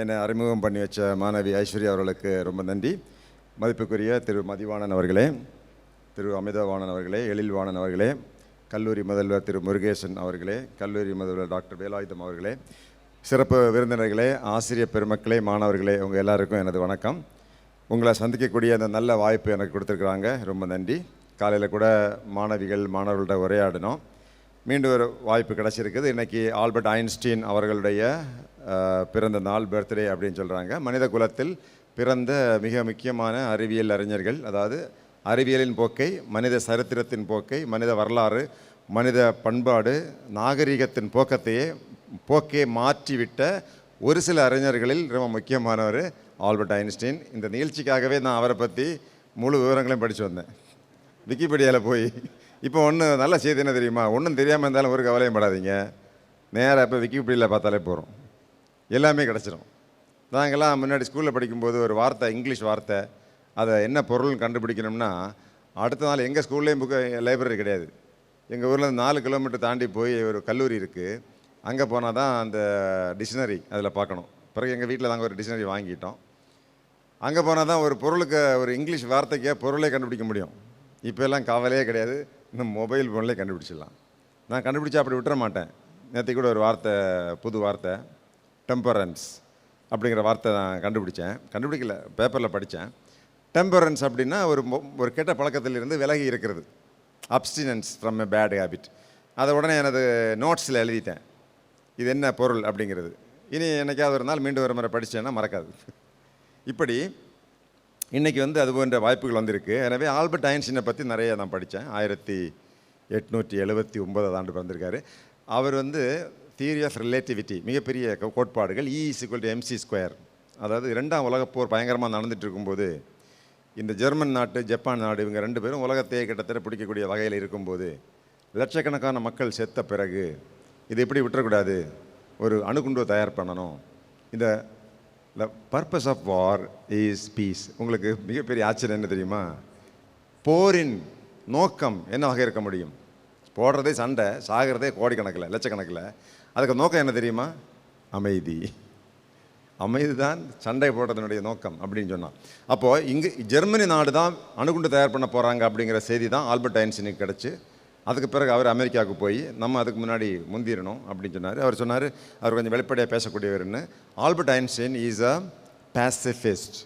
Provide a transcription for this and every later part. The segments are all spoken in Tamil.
என்னை அறிமுகம் பண்ணி வச்ச மாணவி ஐஸ்வர்யா அவர்களுக்கு ரொம்ப நன்றி. மதிப்புக்குரிய திரு மதிவாணன் அவர்களே திரு அமிதவாணன் அவர்களே எழில்வாணன் அவர்களே கல்லூரி முதல்வர் திரு முருகேசன் அவர்களே கல்லூரி முதல்வர் டாக்டர் வேலாயுதம் அவர்களே சிறப்பு விருந்தினர்களே ஆசிரியர் பெருமக்களே மாணவர்களே உங்கள் எல்லாருக்கும் எனது வணக்கம். உங்களை சந்திக்கக்கூடிய அந்த நல்ல வாய்ப்பு எனக்கு கொடுத்துருக்குறாங்க. ரொம்ப நன்றி. காலையில் கூட மாணவிகள் மாணவர்கள்ட்ட உரையாடினோம். மீண்டும் ஒரு வாய்ப்பு கிடச்சிருக்குது. இன்றைக்கி ஆல்பர்ட் ஐன்ஸ்டீன் அவர்களுடைய பிறந்த நாள் பர்த்டே அப்படின்னு சொல்கிறாங்க மனித குலத்தில் பிறந்த மிக முக்கியமான அறிவியல் அறிஞர்கள் அதாவது அறிவியலின் போக்கை மனித சரித்திரத்தின் போக்கை மனித வரலாறு மனித பண்பாடு நாகரிகத்தின் போக்கத்தையே போக்கே மாற்றிவிட்ட ஒரு சில அறிஞர்களில் ரொம்ப முக்கியமானவர் ஆல்பர்ட் ஐன்ஸ்டீன். இந்த நிகழ்ச்சிக்காகவே நான் அவரை பற்றி முழு விவரங்களையும் படித்து வந்தேன். விக்கிபீடியாவில் போய். இப்போ ஒன்று நல்ல செய்தி என்ன தெரியுமா? ஒன்றும் தெரியாமல் இருந்தாலும் ஒரு கவலையும் படாதீங்க. நேராக இப்போ விக்கிபீடியாவில் பார்த்தாலே போகிறோம் எல்லாமே கிடச்சிரும். நாங்கள்லாம் முன்னாடி ஸ்கூலில் படிக்கும்போது ஒரு வார்த்தை இங்கிலீஷ் வார்த்தை அதை என்ன பொருள்னு கண்டுபிடிக்கணும்னா அடுத்த நாள் எங்கள் ஸ்கூல்லேயும் புக்கு லைப்ரரி கிடையாது. எங்கள் ஊரில் நாலு கிலோமீட்டர் தாண்டி போய் ஒரு கல்லூரி இருக்குது அங்கே போனால் தான் அந்த டிக்ஷனரி அதில் பார்க்கணும். பிறகு எங்கள் வீட்டில் நாங்கள் ஒரு டிக்ஷனரி வாங்கிட்டோம். அங்கே போனால் தான் ஒரு பொருளுக்கு ஒரு இங்கிலீஷ் வார்த்தைக்கே பொருளே கண்டுபிடிக்க முடியும். இப்போல்லாம் கவலையே கிடையாது. இன்னும் மொபைல் ஃபோன்லேயே கண்டுபிடிச்சிடலாம். நான் கண்டுபிடிச்சா அப்படி விட்டுற மாட்டேன். நேற்று கூட ஒரு வார்த்தை புது வார்த்தை. டெம்பரன்ஸ் அப்படிங்கிற வார்த்தை நான் கண்டுபிடிச்சேன். கண்டுபிடிக்கல பேப்பரில் படித்தேன் டெம்பரன்ஸ் அப்படின்னா ஒரு மொ- ஒரு கெட்ட பழக்கத்திலிருந்து விலகி இருக்கிறது. Abstinence from a bad habit அதை உடனே எனது நோட்ஸில் எழுதிட்டேன். இது என்ன பொருள் அப்படிங்கிறது. இனி என்னைக்காவது ஒரு நாள் மீண்டும் ஒரு முறை படித்தேன்னா மறக்காது. இப்படி இன்றைக்கி வந்து அது போன்ற வாய்ப்புகள் வந்திருக்கு. எனவே ஆல்பர்ட் ஐன்ஸ்டீனை பற்றி நிறைய நான் படித்தேன் ஆயிரத்தி எட்நூற்றி எழுபத்தி ஒன்பதாவது ஆண்டு பிறந்திருக்காரு. அவர் வந்து தியரி ஆஃப் ரிலேட்டிவிட்டி மிகப்பெரிய கோட்பாடுகள் E equal to MC square அதாவது இரண்டாம் உலகப்போர் பயங்கரமாக நடந்துகிட்டு இருக்கும்போது இந்த ஜெர்மன் நாட்டு ஜப்பான் நாடு இவங்க ரெண்டு பேரும் உலகத்தையே கிட்டத்தட்ட பிடிக்கக்கூடிய வகையில் இருக்கும்போது லட்சக்கணக்கான மக்கள் செத்த பிறகு இதை எப்படி விட்டுறக்கூடாது? ஒரு அணுகுண்டு தயார் பண்ணணும். இந்த the purpose of war is peace உங்களுக்கு மிகப்பெரிய ஆச்சரியம் என்ன தெரியுமா? போரின் நோக்கம் என்னவாக இருக்க முடியும்? போடுறதே சண்டை சாகிறதே கோடிக்கணக்கில் லட்சக்கணக்கில். அதுக்கு நோக்கம் என்ன தெரியுமா? அமைதி. அமைதி தான் சண்டை போடுறதுனுடைய நோக்கம் அப்படின்னு சொன்னான். அப்போது இங்கே ஜெர்மனி நாடு தான் அணுகுண்டு தயார் பண்ண போகிறாங்க அப்படிங்கிற செய்தி தான் ஆல்பர்ட் ஐன்ஸ்டீனுக்கு கிடச்சி. அதுக்கு பிறகு அவர் அமெரிக்காவுக்கு போய் நம்ம அதுக்கு முன்னாடி முந்திரணும் அப்படின்னு சொன்னார். அவர் சொன்னார் அவர் கொஞ்சம் வெளிப்படையாக பேசக்கூடியவர்னு Albert Einstein is a pacifist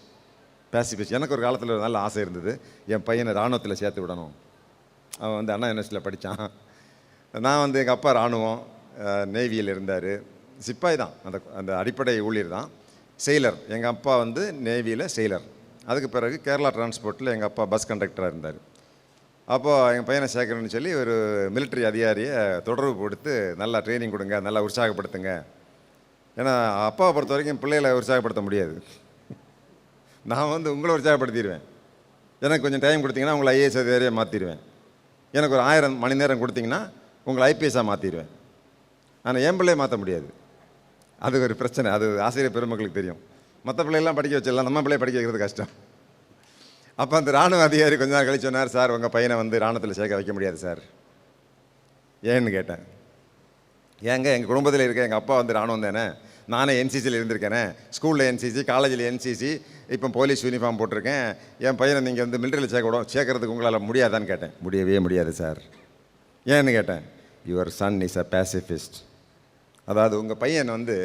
pacifist எனக்கு ஒரு காலத்தில் ஒரு நல்ல ஆசை இருந்தது. என் பையனை இராணுவத்தில் சேர்த்து விடணும். அவன் வந்து அண்ணா யூனிவர்சிட்டியில் படித்தான் நான் வந்து எங்கள் அப்பா இராணுவம். நேவியில் இருந்தார். சிப்பாய் தான். அந்த அந்த அடிப்படை ஊழியர் தான். செயலர் எங்கள் அப்பா வந்து நேவியில் செயலர் அதுக்கு பிறகு கேரளா டிரான்ஸ்போர்ட்டில் எங்கள் அப்பா பஸ் கண்டக்டராக இருந்தார். அப்போது எங்கள் பையனை சேர்க்குறேன்னு சொல்லி ஒரு மிலிட்ரி அதிகாரியை தொடர்பு கொடுத்து நல்லா ட்ரைனிங் கொடுங்க நல்லா உற்சாகப்படுத்துங்க. ஏன்னா அப்பாவை பொறுத்த வரைக்கும் பிள்ளைகளை உற்சாகப்படுத்த முடியாது. நான் வந்து உங்களை உற்சாகப்படுத்திடுவேன். எனக்கு கொஞ்சம் டைம் கொடுத்தீங்கன்னா உங்களை ஐஏஎஸ் அதிகாரியாக மாற்றிடுவேன் எனக்கு ஒரு ஆயிரம் மணி நேரம் கொடுத்தீங்கன்னா உங்களை ஐபிஎஸ்ஸாக மாற்றிடுவேன் ஆனால் என் பிள்ளையை மாற்ற முடியாது. அது ஒரு பிரச்சனை. அது ஆசிரியர் பெருமக்களுக்கு தெரியும். மற்ற பிள்ளைகள்லாம் படிக்க வச்சிடலாம். நம்ம பிள்ளைய படிக்க வைக்கிறது கஷ்டம். அப்போ அந்த ராணுவ அதிகாரி கொஞ்ச நாள் கழிச்சு சொன்னார் சார் உங்கள் பையனை வந்து இராணுவத்தில் சேர்க்க வைக்க முடியாது சார். ஏன்னு கேட்டேன். ஏங்க எங்கள் குடும்பத்தில் இருக்க எங்கள் அப்பா வந்து ராணுவம் தானே? நானே என்சிசியில் இருந்திருக்கேனே? ஸ்கூலில் என்சிசி காலேஜில் என்சிசி இப்போ போலீஸ் யூனிஃபார்ம் போட்டிருக்கேன். என் பையனை நீங்கள் வந்து மிலிட்டரியில் சேர்க்க விடும் சேர்க்கறதுக்கு உங்களால் முடியாதான்னு கேட்டேன். முடியவே முடியாது சார். ஏன்னு கேட்டேன். Your son is a pacifist அதாவது உங்கள் பையன் வந்து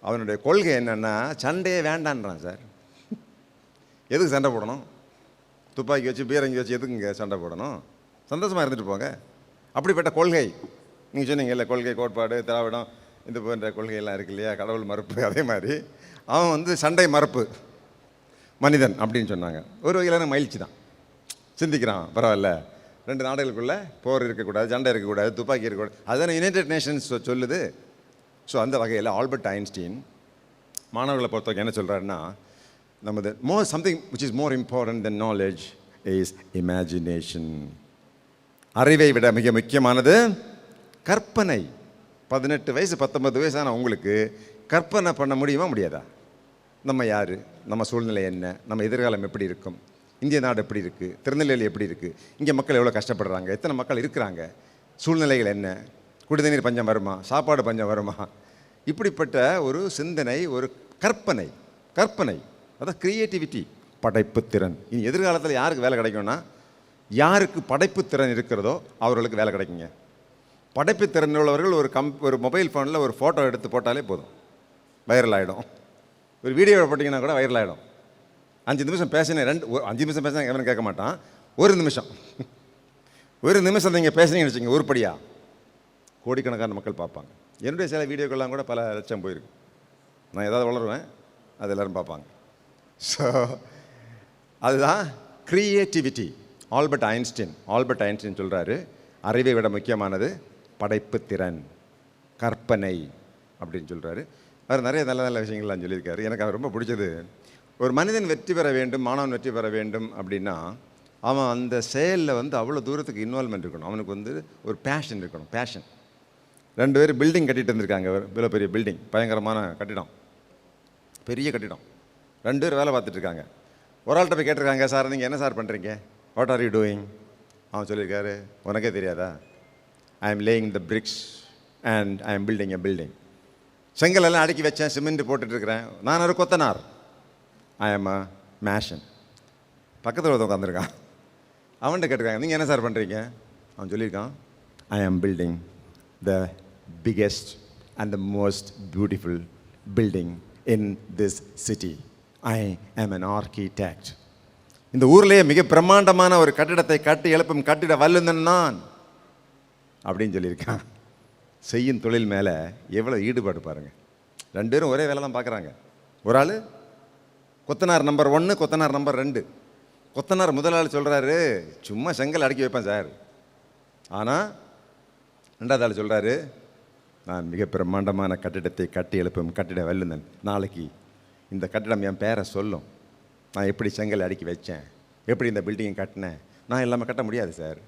அவனுடைய கொள்கை என்னென்னா சண்டையே வேண்டான்றான் சார். எதுக்கு சண்டை போடணும்? துப்பாக்கி வச்சு பீரங்கி வச்சு எதுக்குங்க சண்டை போடணும்? சந்தோஷமாக இருந்துட்டு போங்க. அப்படிப்பட்ட கொள்கை. நீங்கள் சொன்னீங்கல்ல கொள்கை கோட்பாடு திராவிடம் இது போன்ற கொள்கையெல்லாம் இருக்கு இல்லையா? கடவுள் மறுப்பு அதே மாதிரி. அவன் வந்து சண்டை மறுப்பு. மனிதன் அப்படின்னு சொன்னாங்க. ஒரு வகையிலான மகிழ்ச்சி தான். சிந்திக்கிறான் பரவாயில்ல. ரெண்டு நாடுகளுக்குள்ளே போர் இருக்கக்கூடாது சண்டை இருக்கக்கூடாது துப்பாக்கி இருக்கக்கூடாது. அதுதானே யுனைடெட் நேஷன்ஸ் சொல்லுது. ஸோ அந்த வகையில் ஆல்பர்ட் ஐன்ஸ்டீன் மாணவர்களை பொறுத்தவரைக்கும் என்ன சொல்கிறாருன்னா நமது more something which is more important then knowledge is imagination அறிவை விட மிக முக்கியமானது கற்பனை. பதினெட்டு வயசு பத்தொன்பது வயசான உங்களுக்கு கற்பனை பண்ண முடியுமா முடியாதா? நம்ம யார்? நம்ம சூழ்நிலை என்ன? நம்ம எதிர்காலம் எப்படி இருக்கும்? இந்திய நாடு எப்படி இருக்குது திருநெல்வேலி எப்படி இருக்குது இங்கே மக்கள் எவ்வளோ கஷ்டப்படுறாங்க? எத்தனை மக்கள் இருக்கிறாங்க? சூழ்நிலைகள் என்ன? குடிநீர் பஞ்சம் வருமா? சாப்பாடு பஞ்சம் வருமா? இப்படிப்பட்ட ஒரு சிந்தனை ஒரு கற்பனை கற்பனை அதான் கிரியேட்டிவிட்டி படைப்புத்திறன் இனி எதிர்காலத்தில் யாருக்கு வேலை கிடைக்கும்னா யாருக்கு படைப்புத்திறன் இருக்கிறதோ அவர்களுக்கு வேலை கிடைக்குங்க. படைப்புத்திறன் உள்ளவர்கள் ஒரு கம் ஒரு மொபைல் ஃபோனில் ஒரு ஃபோட்டோ எடுத்து போட்டாலே போதும். வைரல் ஆகிடும் ஒரு வீடியோ போட்டிங்கன்னா கூட வைரல் ஆகிடும் அஞ்சு நிமிஷம் பேசினேன் ரெண்டு அஞ்சு நிமிஷம் பேசினா எவனும் கேட்க மாட்டான். ஒரு நிமிஷம். ஒரு நிமிஷம் நீங்கள் பேசுனீங்கன்னு வச்சுங்க உருப்படியாக கோடிக்கணக்கான மக்கள் பார்ப்பாங்க. என்னுடைய சில வீடியோக்கள்லாம் கூட பல லட்சம் போயிருக்கு. நான் ஏதாவது வளருவேன் அது எல்லோரும் பார்ப்பாங்க. ஸோ அதுதான் creativity Albert Einstein Albert Einstein சொல்கிறாரு அறிவை விட முக்கியமானது படைப்பு திறன் கற்பனை அப்படின்னு சொல்கிறாரு அவர் நிறைய நல்ல நல்ல விஷயங்கள்லாம் சொல்லியிருக்காரு. எனக்கு அவர் ரொம்ப பிடிச்சது. ஒரு மனிதன் வெற்றி பெற வேண்டும் மாணவன் வெற்றி பெற வேண்டும் அப்படின்னா அவன் அந்த செயலில் வந்து அவ்வளோ தூரத்துக்கு இன்வால்மெண்ட் இருக்கணும். அவனுக்கு வந்து ஒரு பேஷன் இருக்கணும் பேஷன் ரெண்டு பேர் பில்டிங் கட்டிட்டு இருந்திருக்காங்க. இவ்வளோ பெரிய பில்டிங் பயங்கரமான கட்டிடம். பெரிய கட்டிடம். ரெண்டு பேர் வேலை பார்த்துட்ருக்காங்க ஒரு ஆள்கிட்ட போய் கேட்டிருக்காங்க சார் நீங்கள் என்ன சார் பண்ணுறீங்க வாட் ஆர் யூ டூயிங் அவன் சொல்லியிருக்காரு உனக்கே தெரியாதா? I am laying the bricks and I am building a building செங்கல் எல்லாம் அடுக்கி வச்சேன் சிமெண்ட் போட்டுட்ருக்கிறேன் நான் ஒரு கொத்தனார். ஐ எம் அ மேஷன் பக்கத்தில் ஒருத்தன் உட்காந்துருக்கான் அவன்கிட்ட கேட்டிருக்காங்க நீங்கள் என்ன சார் பண்ணுறீங்க அவன் சொல்லியிருக்கான் I am building the biggest and the most beautiful building in this city I am an architect. இந்த ஊர்லேயே மிக பிரம்மாண்டமான ஒரு கட்டிடத்தை கட்டி எழுப்பும் கட்டிட வல்லுந்தன் நான் அப்படின்னு சொல்லியிருக்கான். செய்யும் தொழில் மேலே எவ்வளோ ஈடுபாடு பாருங்கள் ரெண்டு பேரும் ஒரே வேலை தான் பார்க்குறாங்க ஒரு ஆள் கொத்தனார் நம்பர் ஒன்று கொத்தனார் நம்பர் ரெண்டு. கொத்தனார் முதலாளி சொல்கிறாரு சும்மா செங்கல் அடுக்கி வைப்பேன் சார். ஆனால் ரெண்டாவது ஆள் சொல்கிறாரு நான் மிக பிரம்மாண்டமான கட்டிடத்தை கட்டி எழுப்பும் கட்டிட வல்லுநன். நாளைக்கு இந்த கட்டிடம் என் பேரை சொல்லும். நான் எப்படி செங்கல் அடுக்கி வச்சேன்? எப்படி இந்த பில்டிங்கை கட்டினேன்? நான் எல்லாமே கட்ட முடியாது சார்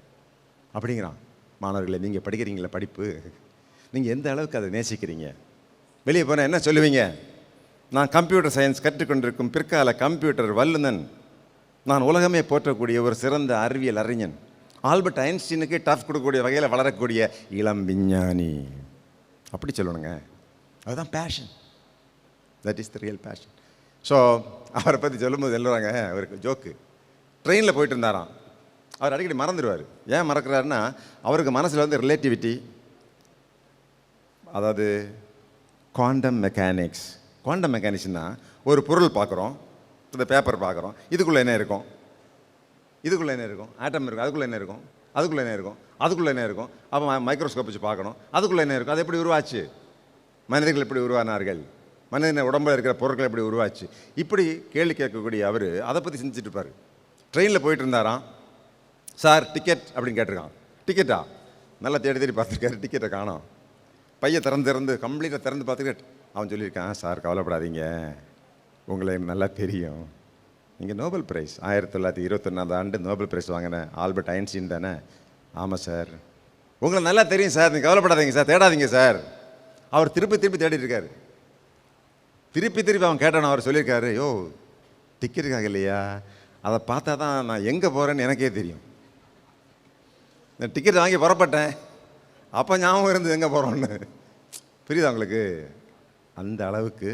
அப்படிங்கிறான். மாணவர்களை நீங்கள் படிக்கிறீங்களா படிப்பு? நீங்கள் எந்த அளவுக்கு அதை நேசிக்கிறீங்க? வெளியே போனால் என்ன சொல்லுவீங்க? நான் கம்ப்யூட்டர் சயின்ஸ் கற்றுக்கொண்டிருக்கும் பிற்கால கம்ப்யூட்டர் வல்லுநன். நான் உலகமே போற்றக்கூடிய ஒரு சிறந்த அறிவியல் அறிஞன். ஆல்பர்ட் ஐன்ஸ்டீனுக்கு டஃப் கொடுக்கக்கூடிய வகையில் வளரக்கூடிய இளம் விஞ்ஞானி. அப்படி சொல்லணுங்க. அதுதான் passion that is the real passion so அவரை பற்றி சொல்லும்போது சொல்லுவாங்க அவருக்கு ஜோக்கு ட்ரெயினில் போயிட்டு இருந்தாராம் அவர் அடிக்கடி மறந்துடுவார். ஏன் மறக்கிறாருன்னா அவருக்கு மனசில் வந்து ரிலேட்டிவிட்டி அதாவது குவாண்டம் மெக்கானிக்ஸ் குவாண்டம் மெக்கானிக்ஸ்னா ஒரு பொருள் பார்க்குறோம் இந்த பேப்பர் பார்க்குறோம் இதுக்குள்ளே என்ன இருக்கும்? இதுக்குள்ளே என்ன இருக்கும்? ஆட்டம் இருக்கும் அதுக்குள்ளே என்ன இருக்கும்? அதுக்குள்ளே என்ன இருக்கும்? அதுக்குள்ளே என்ன இருக்கும்? அப்போ மைக்ரோஸ்கோப் வச்சு பார்க்கணும். அதுக்குள்ளே என்ன இருக்கும்? அது எப்படி உருவாச்சு? மனிதர்கள் எப்படி உருவானார்கள்? மனிதன உடம்பில் இருக்கிற பொருட்கள் எப்படி உருவாச்சு? இப்படி கேள்வி கேட்கக்கூடிய அவர் அதை பற்றி சிந்திச்சுட்டு இருப்பார். ட்ரெயினில் போயிட்டு இருந்தாராம். சார் டிக்கெட் அப்படின்னு கேட்டிருக்கான். டிக்கெட்டா நல்லா தேடி தேடி பார்த்துருக்காரு. டிக்கெட்டை காணோம். பையன் திறந்து திறந்து கம்ப்ளீட்டாக திறந்து பார்த்துக்கிட்டு அவன் சொல்லியிருக்கான் சார் கவலைப்படாதீங்க. உங்களை நல்லா தெரியும். நீங்கள் நோபல் பிரைஸ். ஆயிரத்தி தொள்ளாயிரத்தி இருபத்தொன்னாவது ஆண்டு நோபல் பிரைஸ் வாங்கின ஆல்பர்ட் ஐன்ஸ்டீன் தானே? ஆமாம் சார். உங்களை நல்லா தெரியும் சார். நீங்கள் கவலைப்படாதீங்க சார். தேடாதீங்க சார். அவர் திருப்பி திருப்பி தேடிட்டு இருக்காரு. திருப்பி திருப்பி அவன் கேட்டான் அவர் சொல்லியிருக்காரு யோ டிக்கெட் இருக்காங்க இல்லையா? அதை பார்த்தா தான் நான் எங்கே போகிறேன்னு எனக்கே தெரியும். இந்த டிக்கெட் வாங்கி புறப்பட்டேன். அப்போ ஞாபகம் இருந்து எங்கே போகிறோன்னு புரியுதா உங்களுக்கு? அந்த அளவுக்கு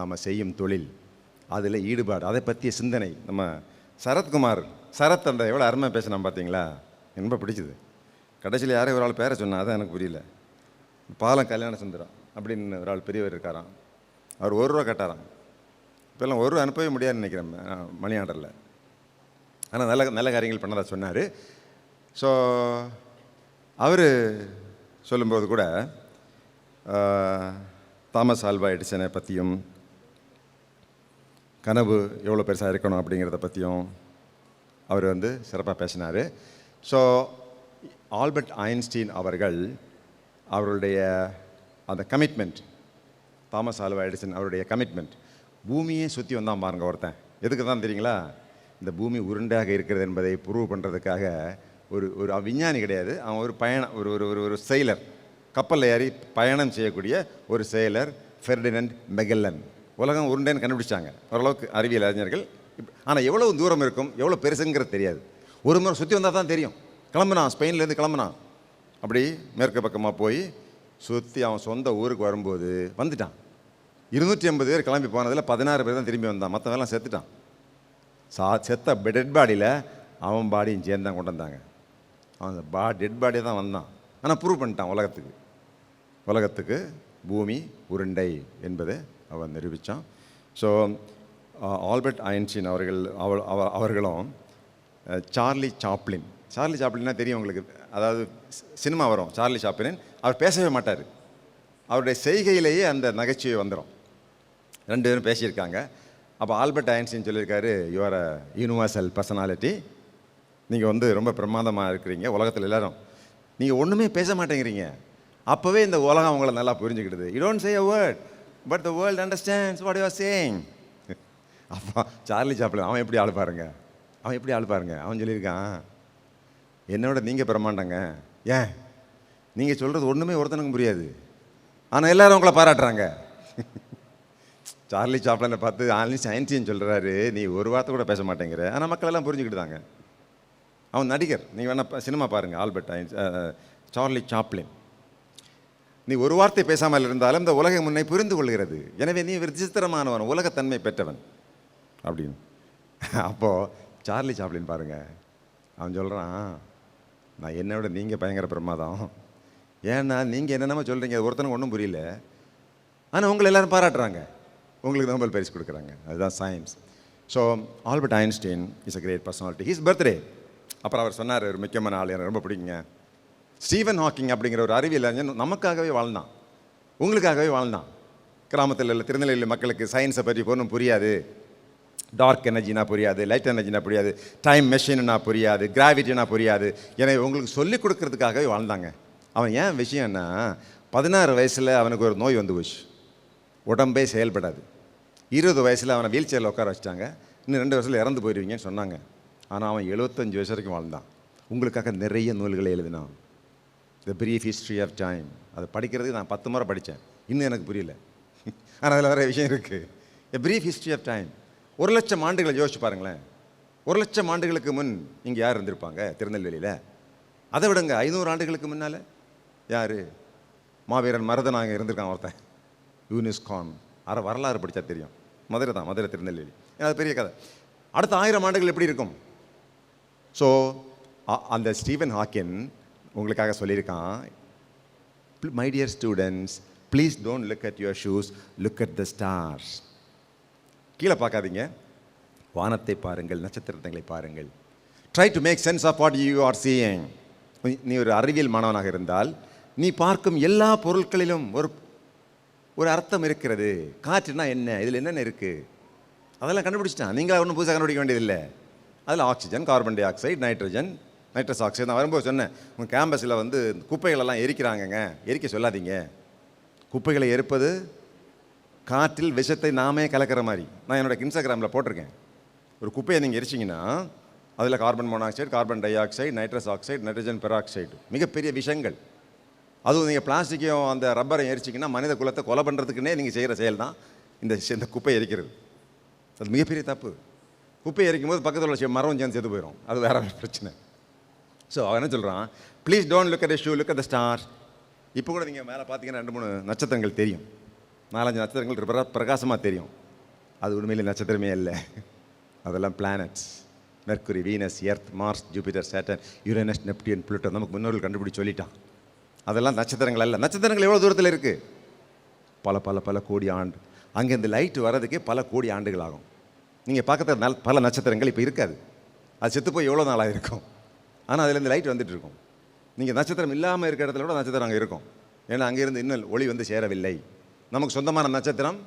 நம்ம செய்யும் தொழில். அதில் ஈடுபாடு. அதை பற்றிய சிந்தனை நம்ம சரத்குமார் சரத் அந்த எவ்வளோ அருமை பேசினான் பார்த்தீங்களா? ரொம்ப பிடிச்சிது. கடைசியில் யாரோ ஒரு ஆள் பேரை சொன்னால் அதான் எனக்கு புரியல. பாலம் கல்யாண சுந்தரம் அப்படின்னு ஒரு ஆள் பெரியவர் இருக்காராம். அவர் ஒரு ரூபா கேட்டாராம். இப்போல்லாம் ஒரு ரூபா அனுப்பவே முடியாதுன்னு நினைக்கிறேன் மணி ஆர்டரில். ஆனால் நல்ல நல்ல காரியங்கள் பண்ணதா சொன்னார். ஸோ அவர் சொல்லும்போது கூட தாமஸ் ஆல்வா எடிசனை பற்றியும் கனவு எவ்வளோ பெருசாக இருக்கணும் அப்படிங்கிறத பற்றியும் அவர் வந்து சிறப்பாக பேசினார். ஸோ ஆல்பர்ட் ஐன்ஸ்டீன் அவர்கள் அவருடைய அந்த கமிட்மெண்ட் தாமஸ் ஆல்வா எடிசன் அவருடைய கமிட்மெண்ட் பூமியே சுற்றி வந்தான் பாருங்க ஒருத்தன். எதுக்கு தான் தெரியுங்களா? இந்த பூமி உருண்டையாக இருக்கிறது என்பதை ப்ரூவ் பண்ணுறதுக்காக ஒரு ஒரு விஞ்ஞானி கிடையாது. அவன் ஒரு பயணம் ஒரு ஒரு ஒரு ஒரு செயலர் கப்பலில் ஏறி பயணம் செய்யக்கூடிய ஒரு செயலர் ஃபெர்டினண்ட் மெகல்லன் உலகம் உருண்டைன்னு கண்டுபிடிச்சாங்க ஓரளவுக்கு அறிவியல் அறிஞர்கள். ஆனால் எவ்வளோ தூரம் இருக்கும் எவ்வளோ பெருசுங்கிறது தெரியாது. ஒரு முறை சுற்றி வந்தால் தான் தெரியும். கிளம்புனான் ஸ்பெயின்லேருந்து கிளம்புனான் அப்படி மேற்கு பக்கமாக போய் சுற்றி அவன் சொந்த ஊருக்கு வரும்போது வந்துட்டான். இருநூற்றி ஐம்பது பேர் கிளம்பி போனதில் பதினாறு பேர் தான் திரும்பி வந்தான். மற்றவெல்லாம் செத்துட்டான். சா செத்த டெட் பாடியில் அவன் பாடியும் சேர்ந்து தான் கொண்டு வந்தாங்க. அவன் பா டெட் பாடியே தான் வந்தான். ஆனால் ப்ரூவ் பண்ணிட்டான் உலகத்துக்கு. உலகத்துக்கு பூமி உருண்டை என்பதை அவன் நிரூபித்தான் ஸோ ஆல்பர்ட் ஐன்ஸ்டீன் அவர்கள் அவ அவர்களும் சார்லி சாப்ளின். சார்லி சாப்ளின்னா தெரியும் உங்களுக்கு. அதாவது சினிமா வரும். Charlie Chaplin. அவர் பேசவே மாட்டார். அவருடைய செய்கையிலேயே அந்த நகைச்சுவை வந்துடும் ரெண்டு பேரும் பேசியிருக்காங்க. அப்போ ஆல்பர்ட் ஐன்ஸ்டீன் சொல்லியிருக்காரு யுவர் அ யூனிவர்சல் பர்சனாலிட்டி நீங்கள் வந்து ரொம்ப பிரமாதமாக இருக்கிறீங்க உலகத்தில் எல்லாரும். நீங்கள் ஒன்றுமே பேச மாட்டேங்கிறீங்க. அப்போவே இந்த உலகம் அவங்கள நல்லா புரிஞ்சுக்கிடுது. You don't say a word but the world understands what you are saying அப்பா சார்லி சாப்பிள் அவன் எப்படி ஆள் பாருங்க? அவன் எப்படி ஆள் பாருங்க? அவன் சொல்லியிருக்கான். என்னோட நீங்கள் பிரமாண்டங்க ஏன்? நீங்கள் சொல்கிறது ஒன்றுமே ஒருத்தனுக்கும் புரியாது. ஆனால் எல்லோரும் உங்களை பாராட்டுறாங்க. சார்லி சாப்ளனை பார்த்து ஆன்லி சயின்ஸின்னு சொல்கிறாரு நீ ஒரு வார்த்தை கூட பேச மாட்டேங்கிற. ஆனால் மக்கள் எல்லாம் புரிஞ்சுக்கிட்டுதாங்க அவன் நடிகர். நீங்கள் வேணால் சினிமா பாருங்கள் ஆல்பர்ட் சார்லி சாப்ளின். நீ ஒரு வார்த்தை பேசாமல் இருந்தாலும் இந்த உலகம் முன்னை புரிந்து கொள்கிறது. எனவே நீ விசித்திரமானவன் உலகத்தன்மை பெற்றவன். அப்படின்னு. அப்போது சார்லி சாப்ளின் பாருங்கள் அவன் சொல்கிறான் நான் என்னை விட நீங்கள் பயங்கர பிரமாதம். ஏன்னா நீங்கள் என்னென்னமோ சொல்கிறீங்க ஒருத்தனுக்கு ஒன்றும் புரியல. ஆனால் உங்களை எல்லோரும் பாராட்டுறாங்க. உங்களுக்கு நோபல் பரிசு கொடுக்குறாங்க. அதுதான் science so Albert Einstein is a great personality his birthday அப்புறம் அவர் சொன்னார் ஒரு முக்கியமான ஆள் எனக்கு ரொம்ப பிடிக்குங்க. ஸ்டீவன் ஹாக்கிங் அப்படிங்கிற ஒரு அறிவியல் அறிஞன் நமக்காகவே வாழ்ந்தான். உங்களுக்காகவே வாழ்ந்தான். கிராமத்தில் உள்ள திருநெல்வேலி மக்களுக்கு சயின்ஸை பற்றி ஒன்றும் புரியாது. டார்க் எனர்ஜினா புரியாது லைட் எனர்ஜினா புரியாது டைம் மெஷின்னா புரியாது கிராவிட்டினா புரியாது. எனவே உங்களுக்கு சொல்லிக் கொடுக்கறதுக்காகவே வாழ்ந்தாங்க. அவன் ஏன் விஷயம்னா பதினாறு வயசில் அவனுக்கு ஒரு நோய் வந்து போச்சு. உடம்பே செயல்படாது. இருபது வயசில் அவனை வீல் சேரில் உட்கார வச்சிட்டாங்க. இன்னும் ரெண்டு வருஷத்தில் இறந்து போயிடுவீங்கன்னு சொன்னாங்க. ஆனால் அவன் எழுபத்தஞ்சு வயசு வரைக்கும் வாழ்ந்தான். உங்களுக்காக நிறைய நூல்களை எழுதினான். The brief history of time அதை படிக்கிறதுக்கு நான் பத்து முறை படித்தேன். இன்னும் எனக்கு புரியல. ஆனால் அதில் வேறு விஷயம் இருக்குது a brief history of time ஒரு லட்சம் ஆண்டுகளை யோசிச்சு பாருங்களேன். ஒரு லட்சம் ஆண்டுகளுக்கு முன் இங்கே யார் இருந்திருப்பாங்க? திருநெல்வேலியில். அதை விடுங்க ஐநூறு ஆண்டுகளுக்கு முன்னால். யார்? மாவீரன் மருதன் அங்கே இருந்திருக்கான் ஒருத்தன். யூனிஸ்கான். அரை வரலாறு படித்தா தெரியும். மதுரை தான் மதுரை திருநெல்வேலி. அது பெரிய கதை. அடுத்த ஆயிரம் ஆண்டுகள் எப்படி இருக்கும்? ஸோ அந்த ஸ்டீவன் ஹாக்கின் உங்களுக்காக சொல்லியிருக்கான். My dear students please don't look at your shoes look at the stars கீழே பார்க்காதீங்க. வானத்தை பாருங்கள் நட்சத்திரங்களை பாருங்கள். Try to make sense of what you are seeing நீ ஒரு அறிவியல் மாணவனாக இருந்தால் நீ பார்க்கும் எல்லா பொருட்களிலும் ஒரு ஒரு அர்த்தம் இருக்கிறது. காற்றுனா என்ன? இதில் என்னென்ன இருக்குது அதெல்லாம் கண்டுபிடிச்சிட்டான். நீங்களா ஒன்றும் புதுசாக கண்டுபிடிக்க வேண்டியதில்லை. அதில் oxygen carbon dioxide nitrogen nitrous oxide நான் வரும்போது சொன்னேன் உங்கள் கேம்பஸில் வந்து குப்பைகளெல்லாம் எரிக்கிறாங்கங்க. எரிக்க சொல்லாதீங்க. குப்பைகளை எரிப்பது காற்றில் விஷத்தை நாமே கலக்கிற மாதிரி. நான் என்னோடய இன்ஸ்டாகிராமில் போட்டிருக்கேன். ஒரு குப்பையை நீங்கள் எரிச்சிங்கன்னா அதில் carbon monoxide carbon dioxide nitrous oxide nitrogen peroxide மிகப்பெரிய விஷங்கள். அதுவும் நீங்கள் பிளாஸ்டிக்கையும் அந்த ரப்பரை எரிச்சிங்கன்னா மனித குலத்தை கொலை பண்ணுறதுக்குன்னே நீங்கள் செய்கிற செயல் தான் இந்த இந்த குப்பை எரிக்கிறது. அது மிகப்பெரிய தப்பு. குப்பை எரிக்கும் போது பக்கத்தில் உள்ள மரம் சேர்ந்து செத்து போயிடும் அது வேறு பிரச்சனை. ஸோ அவன் என்ன சொல்கிறான் please don't look at shoe look at the star இப்போ கூட நீங்கள் மேலே பார்த்தீங்கன்னா ரெண்டு மூணு நட்சத்திரங்கள் தெரியும். நாலஞ்சு நட்சத்திரங்கள் பிரகாசமாக தெரியும். அது உண்மையில் நட்சத்திரமே இல்லை அதெல்லாம் planets Mercury Venus Earth Mars Jupiter Saturn Uranus Neptune Pluto நமக்கு முன்னோர்கள் கண்டுபிடிச்சு சொல்லிட்டான். அதெல்லாம் நட்சத்திரங்கள் அல்ல. நட்சத்திரங்கள் எவ்வளோ தூரத்தில் இருக்குது பல பல பல கோடி ஆண்டு. அங்கே இந்த லைட் வர்றதுக்கே பல கோடி ஆண்டுகள் ஆகும். நீங்கள் பார்க்கறது பல நட்சத்திரங்கள் இப்போ இருக்காது. அது செத்து போய் எவ்வளோ நாளாக இருக்கும் ஆனால் அதுலேருந்து லைட் வந்துட்டு இருக்கும் நீங்கள் நட்சத்திரம் இல்லாமல் இருக்கிற இடத்துல கூட நட்சத்திரம் அங்கே இருக்கும். ஏன்னா அங்கேருந்து இன்னும் ஒளி வந்து சேரவில்லை. நமக்கு சொந்தமான நட்சத்திரம்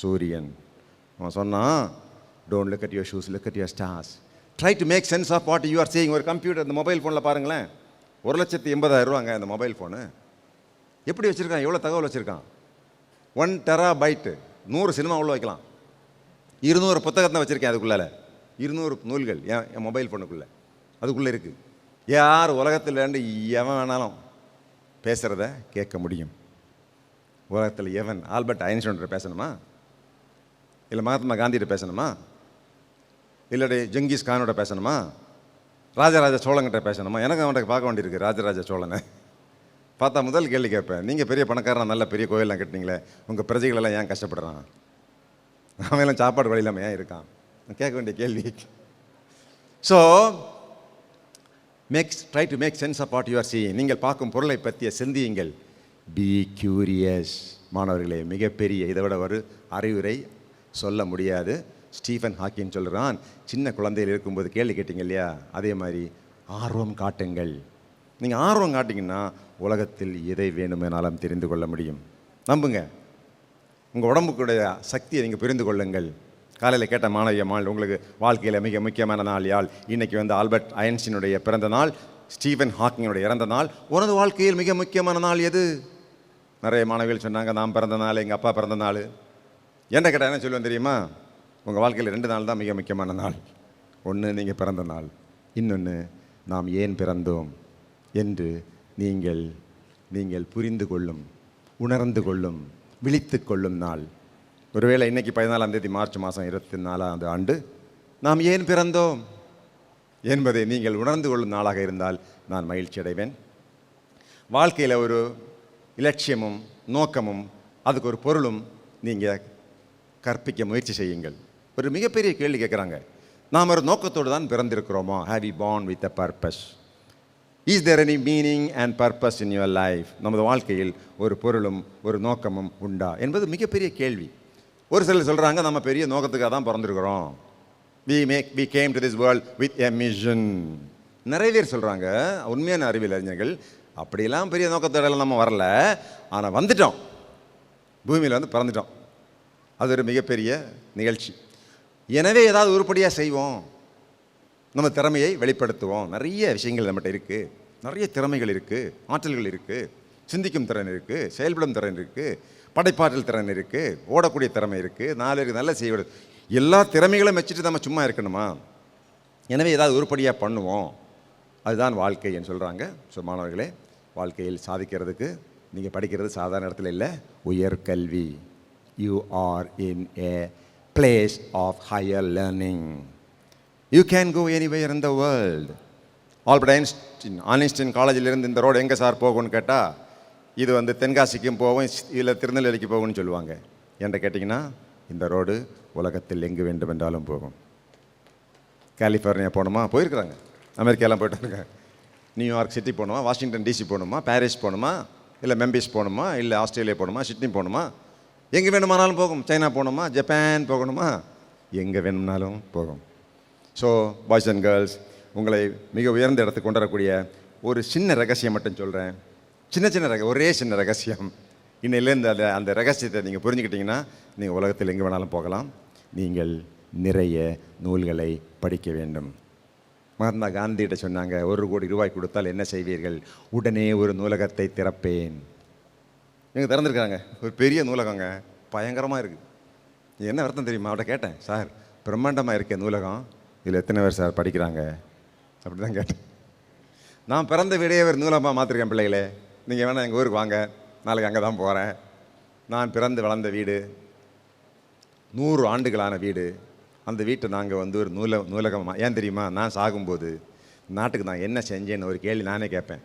சூரியன். அவன் சொன்னான் don't look at your shoes look at your stars try to make sense of what you are saying ஒரு கம்ப்யூட்டர் இந்த மொபைல் ஃபோனில் பாருங்களேன். ஒரு லட்சத்தி எண்பதாயிரம் ரூபாங்க அந்த மொபைல் ஃபோனு எப்படி வச்சுருக்கான்? எவ்வளோ தகவல் வச்சுருக்கான்? ஒன் டெரா பைட்டு நூறு சினிமா உள்ள வைக்கலாம். இருநூறு புத்தகத்தை வச்சுருக்கேன் அதுக்குள்ளால. இருநூறு நூல்கள் என் மொபைல் ஃபோனுக்குள்ளே அதுக்குள்ளே இருக்குது யார் உலகத்தில் இருந்து எவன் வேணாலும் பேசுகிறத கேட்க முடியும். உலகத்தில் எவன்? ஆல்பர்ட் ஐன்ஸ்டைன் பேசணுமா? இல்லை மகாத்மா காந்திகிட்ட பேசணுமா? இல்லாட்டி ஜெங்கிஸ் கானோட பேசணுமா? ராஜராஜ சோழங்கிட்ட பேசணுமா? எனக்கு அவன்கிட்ட பார்க்க வேண்டியிருக்கு ராஜராஜ சோழனை. பார்த்தா முதல் கேள்வி கேட்பேன். நீங்கள் பெரிய பணக்காரன் நல்ல பெரிய கோயிலெலாம் கட்டினீங்களே உங்கள் பிரஜைகளெல்லாம் ஏன் கஷ்டப்படுறான்? அவன் எல்லாம் சாப்பாடு வழி இல்லாமல் ஏன் இருக்கான்? கேட்க வேண்டிய கேள்வி. So makes try to make sense of what you are seeing நீங்கள் பார்க்கும் பொருளை பற்றிய சிந்தியுங்கள். பி கியூரியஸ் மாணவர்களே மிகப்பெரிய இதை விட ஒரு அறிவுரை சொல்ல முடியாது. ஸ்டீஃபன் ஹாக்கின் சொல்கிறான் சின்ன குழந்தையில் இருக்கும்போது கேள்வி கேட்டிங்க இல்லையா? அதே மாதிரி ஆர்வம் காட்டுங்கள். நீங்கள் ஆர்வம் காட்டிங்கன்னா உலகத்தில் எதை வேணுமெனாலும் தெரிந்து கொள்ள முடியும். நம்புங்க. உங்கள் உடம்புக்குடைய சக்தியை நீங்கள் புரிந்து கொள்ளுங்கள். காலையில் கேட்ட மாணவிய மாள் உங்களுக்கு வாழ்க்கையில் மிக முக்கியமான நாள் யாழ்? இன்றைக்கி வந்து ஆல்பர்ட் ஐன்ஸ்டீனுடைய பிறந்த நாள் ஸ்டீவன் ஹாக்கிங்கினுடைய இறந்த நாள். உனது வாழ்க்கையில் மிக முக்கியமான நாள் எது? நிறைய மாணவிகள் சொன்னாங்க நான் பிறந்த நாள் எங்கள் அப்பா பிறந்த நாள். என்ன கேட்டால் என்ன சொல்லுவேன் தெரியுமா? உங்கள் வாழ்க்கையில் ரெண்டு நாள் தான் மிக முக்கியமான நாள். ஒன்று நீங்கள் பிறந்த நாள். இன்னொன்று நாம் ஏன் பிறந்தோம்? என்று நீங்கள் நீங்கள் புரிந்து கொள்ளும் உணர்ந்து கொள்ளும் விழித்து கொள்ளும் நாள். ஒருவேளை இன்னைக்கு பதினாலாம் தேதி மார்ச் மாதம் இருபத்தி நாலாம் ஆண்டு நாம் ஏன் பிறந்தோம் என்பதை நீங்கள் உணர்ந்து கொள்ளும் நாளாக இருந்தால் நான் மகிழ்ச்சி அடைவேன். வாழ்க்கையில் ஒரு இலட்சியமும் நோக்கமும் அதுக்கு ஒரு பொருளும் நீங்கள் கற்பிக்க முயற்சி செய்யுங்கள். ஒரு மிகப்பெரிய கேள்வி கேட்குறாங்க. நாம் ஒரு நோக்கத்தோடு தான் பிறந்திருக்கிறோமா? Have you born with a purpose is there any meaning and purpose in your life நமது வாழ்க்கையில் ஒரு பொருளும் ஒரு நோக்கமும் உண்டா? என்பது மிகப்பெரிய கேள்வி. ஒரு சிலர் சொல்கிறாங்க நம்ம பெரிய நோக்கத்துக்காக தான் பிறந்திருக்கிறோம். We make we came to this world with a mission நிறைய பேர் சொல்கிறாங்க உண்மையான அறிவியல் அறிஞர்கள் அப்படியெல்லாம் பெரிய நோக்கத்தோட நம்ம வரல. ஆனால் வந்துட்டோம். பூமியில் வந்து பிறந்துட்டோம். அது ஒரு மிகப்பெரிய நிகழ்ச்சி. எனவே ஏதாவது உருப்படியாக செய்வோம். நம்ம திறமையை வெளிப்படுத்துவோம். நிறைய விஷயங்கள் நம்மகிட்ட இருக்குது நிறைய திறமைகள் இருக்குது ஆற்றல்கள் இருக்குது சிந்திக்கும் திறன் இருக்குது செயல்படும் திறன் இருக்குது படைப்பாற்றல் திறன் இருக்குது ஓடக்கூடிய திறமை இருக்குது நாலு இருக்குது நல்ல செய்வது எல்லா திறமைகளும் வச்சுட்டு நம்ம சும்மா இருக்கணுமா? எனவே ஏதாவது உருப்படியாக பண்ணுவோம். அதுதான் வாழ்க்கைன்னு சொல்கிறாங்க ஸோ மாணவர்களே வாழ்க்கையில் சாதிக்கிறதுக்கு நீங்கள் படிக்கிறது சாதாரண இடத்துல இல்லை. உயர்கல்வி you are in a place of higher learning you can go anywhere in the world Albert Einstein Einstein காலேஜிலிருந்து இந்த ரோடு எங்கே சார் போகும்னு கேட்டால் இது வந்து தென்காசிக்கும் போகும் இல்லை திருநெல்வேலிக்கு போகும்னு சொல்லுவாங்க. என்கிட்ட கேட்டிங்கன்னா இந்த ரோடு உலகத்தில் எங்கு வேண்டுமென்றாலும் போகும். கலிஃபோர்னியா போகணுமா? போயிருக்கிறாங்க. அமெரிக்காலாம் போயிட்டாங்க நியூயார்க் சிட்டி போகணுமா? வாஷிங்டன் டிசி போகணுமா? பாரிஸ் போகணுமா? இல்லை மெம்பிஸ் போகணுமா? இல்லை ஆஸ்திரேலியா போகணுமா? சிட்னி போகணுமா? எங்கே வேணுமானாலும் போகும். சைனா போகணுமா? ஜப்பான் போகணுமா? எங்கே வேணும்னாலும் போகும். ஸோ பாய்ஸ் அண்ட் கேர்ள்ஸ் உங்களை மிக உயர்ந்த இடத்துக்கு கொண்டு வரக்கூடிய ஒரு சின்ன ரகசியம் மட்டும் சொல்கிறேன் சின்ன சின்ன ரக ஒரே சின்ன ரகசியம். இன்னையிலேருந்து அந்த அந்த ரகசியத்தை நீங்கள் புரிஞ்சுக்கிட்டீங்கன்னா நீங்கள் உலகத்தில் எங்கே வேணாலும் போகலாம். நீங்கள் நிறைய நூல்களை படிக்க வேண்டும். மகாத்மா காந்திகிட்ட சொன்னாங்க ஒரு கோடி ரூபாய் கொடுத்தால் என்ன செய்வீர்கள்? உடனே ஒரு நூலகத்தை திறப்பேன். இவங்க திறந்துருக்காங்க ஒரு பெரிய நூலகங்க. பயங்கரமாக இருக்குது என்ன அர்த்தம் தெரியுமா? அவட்ட கேட்டேன். சார் பிரம்மாண்டமாக இருக்கேன் நூலகம். இதில் எத்தனை பேர் சார் படிக்கிறாங்க? அப்படி தான் கேட்டேன். நான் பிறந்த வீடே ஒரு நூலகமாக மாற்றிருக்கேன் பிள்ளைகளே. நீங்கள் வேணால் எங்கள் ஊருக்கு வாங்க. நாளைக்கு அங்கே தான் போகிறேன் நான் பிறந்து வளர்ந்த வீடு நூறு ஆண்டுகளான வீடு. அந்த வீட்டை நாங்கள் வந்து ஒரு நூல நூலகமாக ஏன் தெரியுமா? நான் சாகும்போது நாட்டுக்கு நான் என்ன செஞ்சேன்னு ஒரு கேள்வி நானே கேட்பேன்.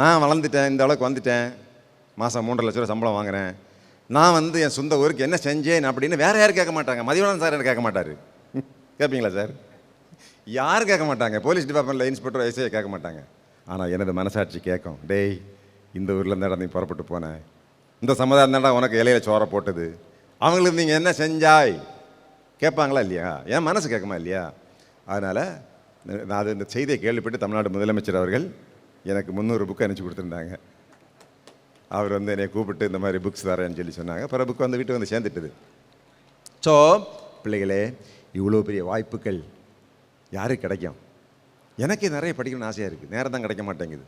நான் வளர்ந்துட்டேன் இந்த அளவுக்கு வந்துட்டேன். மாதம் மூன்றரை லட்ச ரூபா சம்பளம் வாங்குறேன். நான் வந்து என் சொந்த ஊருக்கு என்ன செஞ்சேன் அப்படின்னு வேறு யாரும் கேட்க மாட்டாங்க. மதிவானன் சார் என்ன கேட்க மாட்டார்? கேட்பீங்களா சார்? யாரும் கேட்க மாட்டாங்க. போலீஸ் டிபார்ட்மெண்ட்டில் இன்ஸ்பெக்டர் ஐசிஐ கேட்க மாட்டாங்க. ஆனால் எனது மனசாட்சி கேட்கும் டேய் இந்த ஊரில் இருந்தாடா நீ புறப்பட்டு போனேன் இந்த சமுதாயம் தான்டா உனக்கு இலையில சோற போட்டது? அவங்களுக்கு நீங்கள் என்ன செஞ்சாய்? கேட்பாங்களா இல்லையா? என் மனசு கேட்குமா இல்லையா? அதனால் நான் அது இந்த செய்தியை கேள்விப்பட்டு தமிழ்நாடு முதலமைச்சர் அவர்கள் எனக்கு முந்நூறு புக்கு அனுப்பிச்சி கொடுத்துருந்தாங்க. அவர் வந்து என்னை கூப்பிட்டு இந்த மாதிரி புக்ஸ் தரேன்னு சொல்லி சொன்னாங்க. பிற புக் வந்து வீட்டு வந்து சேர்ந்துட்டுது. ஸோ பிள்ளைகளே இவ்வளோ பெரிய வாய்ப்புகள் யாருக்கு கிடைக்கும்? எனக்கே நிறைய படிக்கணும்னு ஆசையாக இருக்குது நேரம் தான் கிடைக்க மாட்டேங்குது.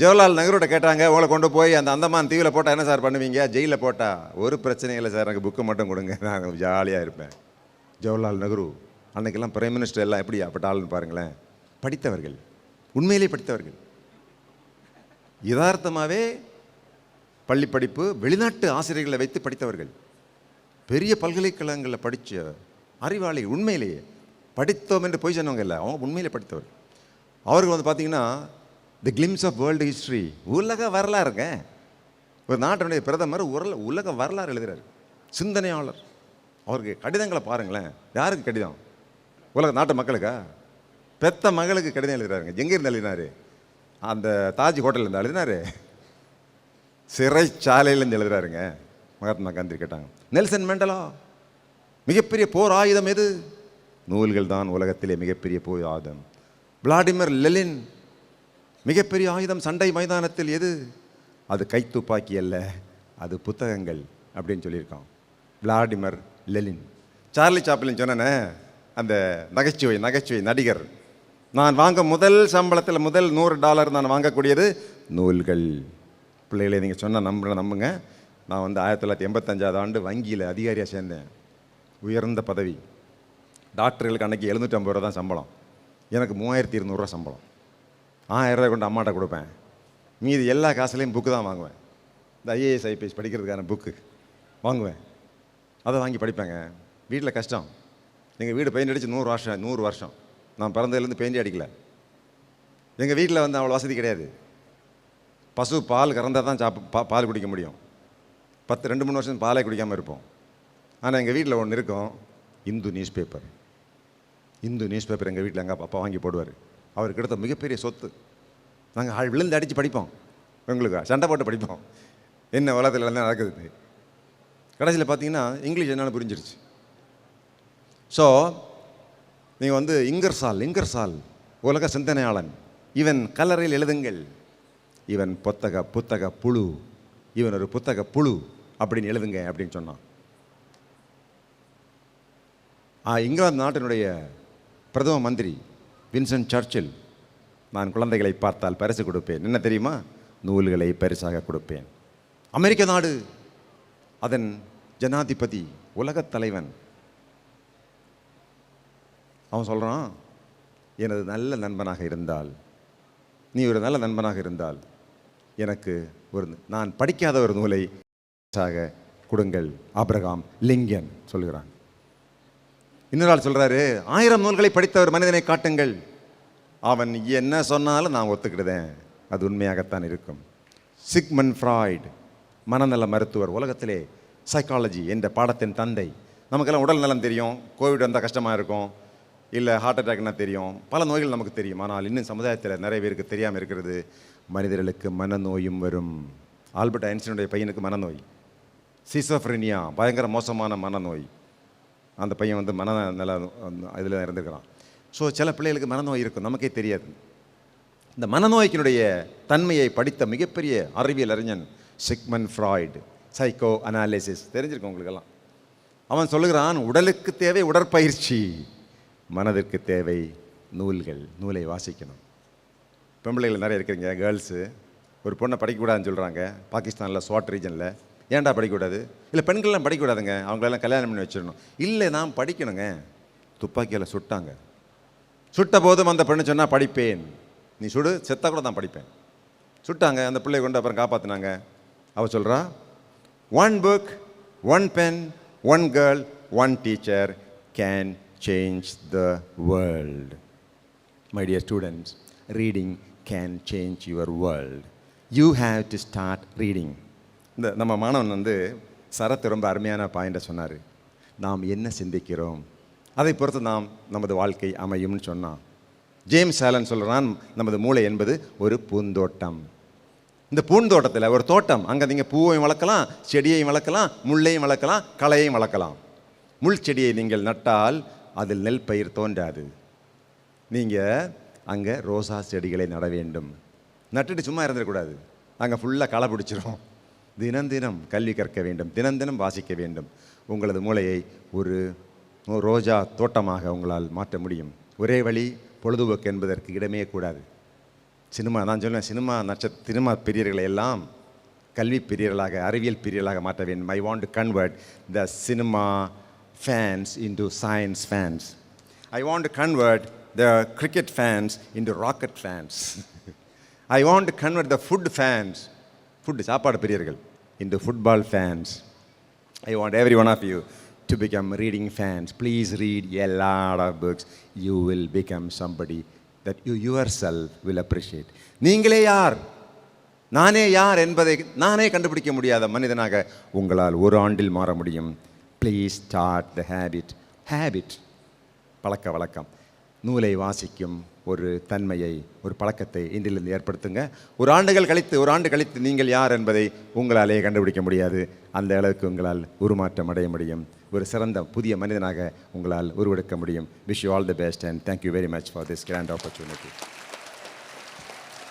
ஜவஹர்லால் நெஹ்ருட்ட கேட்டாங்க உங்களை கொண்டு போய் அந்த அந்தமான் தீவில் போட்டால் என்ன சார் பண்ணுவீங்க? ஜெயிலில் போட்டால் ஒரு பிரச்சனையும் இல்லை சார் எனக்கு புக்கு மட்டும் கொடுங்க. நான் ஜாலியாக இருப்பேன். ஜவஹர்லால் நெஹ்ரு அன்றைக்கெல்லாம் பிரைம் மினிஸ்டர் எல்லாம் எப்படி அப்பட்ட ஆளுன்னு பாருங்களேன். படித்தவர்கள். உண்மையிலே படித்தவர்கள். யதார்த்தமாகவே பள்ளி படிப்பு வெளிநாட்டு ஆசிரியர்களை வைத்து படித்தவர்கள். பெரிய பல்கலைக்கழகங்களில் படித்த அறிவாளி உண்மையிலேயே படித்தோம் என்று பொய் சொன்னவங்க இல்லை அவங்க உண்மையிலே படித்தவர். அவர்கள் வந்து பார்த்தீங்கன்னா the glimpse of world history உலக வரலாறுங்க. ஒரு நாட்டினுடைய பிரதமர் உரல உலக வரலாறு எழுதுகிறார் சிந்தனையாளர். அவருக்கு கடிதங்களை பாருங்களேன். யாருக்கு கடிதம்? உலக நாட்டு மக்களுக்கா? பெத்த மகளுக்கு கடிதம் எழுதுறாருங்க. எங்கே இருந்து எழுதினாரு அந்த தாஜ் ஹோட்டலில் இருந்து எழுதினார் சிறைச்சாலையிலேருந்து எழுதுறாருங்க. மகாத்மா காந்தி கேட்டாங்க. Nelson Mandela? மிகப்பெரிய போர் ஆயுதம் எது? நூல்கள் தான் உலகத்திலே மிகப்பெரிய போய் ஆயுதம். விளாடிமிர் லெலின் மிகப்பெரிய ஆயுதம் சண்டை மைதானத்தில் எது? அது கைத்துப்பாக்கி அல்ல அது புத்தகங்கள் அப்படின்னு சொல்லியிருக்கான். விளாடிமிர் லெலின். சார்லி சாப்ளின் சொன்னனே அந்த நகைச்சுவை நகைச்சுவை நடிகர் நான் வாங்க முதல் சம்பளத்தில் முதல் நூறு டாலர் நான் வாங்கக்கூடியது நூல்கள். பிள்ளைகளை நீங்கள் சொன்ன நம்புற நம்புங்க. நான் வந்து ஆயிரத்தி தொள்ளாயிரத்தி எண்பத்தஞ்சாவது ஆண்டு வங்கியில் அதிகாரியாக சேர்ந்தேன். உயர்ந்த பதவி. டாக்டர்களுக்கு அன்றைக்கி எழுநூற்றம்பது ரூபா தான் சம்பளம். எனக்கு மூவாயிரத்தி இருநூறுவா சம்பளம். ஆயிரம் ரூபாய் கொண்டு அம்மாட்ட கொடுப்பேன். மீதி எல்லா காசுலேயும் புக்கு தான் வாங்குவேன். இந்த ஐஏஎஸ் ஐபிஎஸ் படிக்கிறதுக்கான புக்கு வாங்குவேன். அதை வாங்கி படிப்பேங்க. வீட்டில் கஷ்டம். எங்கள் வீடு பெயிண்ட் அடித்து நூறு வருஷம் நூறு வருஷம். நான் பிறந்ததுலேருந்து பெயிண்ட் அடிக்கல. எங்கள் வீட்டில் வந்து அவ்வளோ வசதி கிடையாது. பசு பால் கறந்தால் தான் சாப்பு பா பால் குடிக்க முடியும். பத்து ரெண்டு மூணு வருஷம் பாலே குடிக்காமல் இருப்போம். ஆனால் எங்கள் வீட்டில் ஒன்று இருக்கும். Hindu news paper Hindu news paper எங்கள் வீட்டில் எங்கள் அப்பா வாங்கி போடுவார். அவருக்கு எடுத்த மிகப்பெரிய சொத்து. நாங்கள் ஆள் விழுந்து அடித்து படிப்போம். உங்களுக்கு சண்டை போட்டு படிப்போம். என்ன உலகத்தில் தான் நடக்குது கடைசியில் பார்த்தீங்கன்னா இங்கிலீஷ் என்னென்னு புரிஞ்சிருச்சு. ஸோ நீங்கள் வந்து இங்கர்சால் இங்கர்சால் உலக சிந்தனையாளன். இவன் கல்லறையில் எழுதுங்கள். இவன் புத்தக புத்தக புழு. இவன் ஒரு புத்தக புழு அப்படின்னு எழுதுங்க அப்படின்னு சொன்னான். ஆ, இங்கிலாந்து நாட்டினுடைய பிரதம மந்திரி வின்சென்ட் சர்ச்சில் நான் குழந்தைகளை பார்த்தால் பரிசு கொடுப்பேன். என்ன தெரியுமா? நூல்களை பரிசாக கொடுப்பேன். அமெரிக்க நாடு அதன் ஜனாதிபதி உலகத் தலைவன். அவன் சொல்கிறான் எனது நல்ல நண்பனாக இருந்தால் நீ ஒரு நல்ல நண்பனாக இருந்தால் எனக்கு ஒரு நான் படிக்காத ஒரு நூலை பரிசாக கொடுங்கள் ஆப்ரகாம் லிங்கன் சொல்கிறான். இன்னொரு ஆள் சொல்கிறாரு ஆயிரம் நூல்களை படித்த ஒரு மனிதனை காட்டுங்கள். அவன் என்ன சொன்னாலும் நான் ஒத்துக்கிடுதேன் அது உண்மையாகத்தான் இருக்கும். சிக்மன் ஃப்ராய்டு மனநல மருத்துவர் உலகத்திலே சைக்காலஜி என்ற பாடத்தின் தந்தை. நமக்கெல்லாம் உடல் நலம் தெரியும். கோவிட் வந்தால் கஷ்டமாக இருக்கும். இல்லை ஹார்ட் அட்டாக்னா தெரியும். பல நோய்கள் நமக்கு தெரியும். ஆனால் இன்னும் சமுதாயத்தில் நிறைய பேருக்கு தெரியாமல் இருக்கிறது. மனிதர்களுக்கு மனநோயும் வரும். ஆல்பர்ட் ஐன்ஸ்டீனுடைய பையனுக்கு மனநோய். சிசோஃப்ரினியா பயங்கர மோசமான மனநோய். அந்த பையன் வந்து மன நல்லா இதில் இருந்திருக்கிறான். ஸோ சில பிள்ளைகளுக்கு மனநோய் இருக்கும் நமக்கே தெரியாது. இந்த மனநோய்க்கினுடைய தன்மையை படித்த மிகப்பெரிய அறிவியல் அறிஞன் சிக்மன் ஃப்ராய்டு. சைக்கோ அனாலிசிஸ் தெரிஞ்சிருக்கும் உங்களுக்கெல்லாம். அவன் சொல்லுகிறான் உடலுக்கு தேவை உடற்பயிற்சி மனதிற்கு தேவை நூல்கள் நூலை வாசிக்கணும். பெண்பிள்ளைகள் நிறைய இருக்கிறீங்க கேர்ள்ஸு ஒரு பொண்ணை படிக்கக்கூடாதுன்னு சொல்கிறாங்க பாகிஸ்தானில் ஸ்வாட் ரீஜனில் ஏன்டா படிக்கக்கூடாது? இல்லை பெண்கள்லாம் படிக்கக்கூடாதுங்க. அவங்களெல்லாம் கல்யாணம் பண்ணி வச்சிடணும். இல்லை நான் படிக்கணுங்க. துப்பாக்கியால் சுட்டாங்க. சுட்ட போதும் அந்த பெண்ணு சொன்னால் படிப்பேன். நீ சுடு செத்தா கூட நான் படிப்பேன். சுட்டாங்க. அந்த பிள்ளைய கொண்டு அப்புறம் காப்பாற்றினாங்க அவள் சொல்கிறா one book one pen one girl one teacher can change the world my dear students reading can change your world you have to start reading இந்த நம்ம மாணவன் வந்து சரத் ரொம்ப அருமையான பாயிண்டை சொன்னார். நாம் என்ன சிந்திக்கிறோம்? அதை பொறுத்து நாம் நமது வாழ்க்கை அமையும்னு சொன்னான் ஜேம்ஸ் ஆலன் சொல்கிறான் நமது மூளை என்பது ஒரு பூந்தோட்டம். இந்த பூந்தோட்டத்தில் ஒரு தோட்டம் அங்கே நீங்கள் பூவையும் வளர்க்கலாம் செடியையும் வளர்க்கலாம் முள்ளையும் வளர்க்கலாம் களையையும் வளர்க்கலாம். முள் செடியை நீங்கள் நட்டால் அதில் நெல் பயிர் தோன்றாது. நீங்கள் அங்கே ரோசா செடிகளை நட வேண்டும். நட்டுட்டு சும்மா இருந்துடக்கூடாது அங்கே ஃபுல்லாக களை பிடிச்சிரும். தினம் தினம் கல்வி கற்க வேண்டும் தினம் தினம் வாசிக்க வேண்டும். உங்களது மூளையை ஒரு ரோஜா தோட்டமாக உங்களால் மாற்ற முடியும். ஒரே வழி பொழுதுபோக்கு என்பதற்கு இடமே கூடாது. சினிமா நான் சொல்லுவேன் சினிமா நட்சத்திர சினிமா பிரியர்களை எல்லாம் கல்வி பிரியர்களாக அறிவியல் பிரியர்களாக மாற்ற வேண்டும். I want to convert the cinema fans into science fans I want to convert the cricket fans into rocket fans I want to convert the food fans food சாப்பாடு பிரியர்கள் இந்த football fans I want every one of you to become reading fans please read a lot of books you will become somebody that you yourself will appreciate நீங்களே யார் நானே யார் என்பதை நானே கண்டுபிடிக்க முடியாத மனிதனாக உங்களால் ஒரு ஆண்டில் மாற முடியும் please start the habit habit பழக்க வழக்கம் நூலை வாசிக்கும் ஒரு தன்மையை ஒரு பழக்கத்தை இன்றிலிருந்து ஏற்படுத்துங்க. ஒரு ஆண்டுகள் கழித்து ஒரு ஆண்டு கழித்து நீங்கள் யார் என்பதை உங்களாலேயே கண்டுபிடிக்க முடியாது. அந்த அளவுக்கு உங்களால் உருமாற்றம் அடைய முடியும். ஒரு சிறந்த புதிய மனிதனாக உங்களால் உருவெடுக்க முடியும். Wish you all the best and thank you very much for this grand opportunity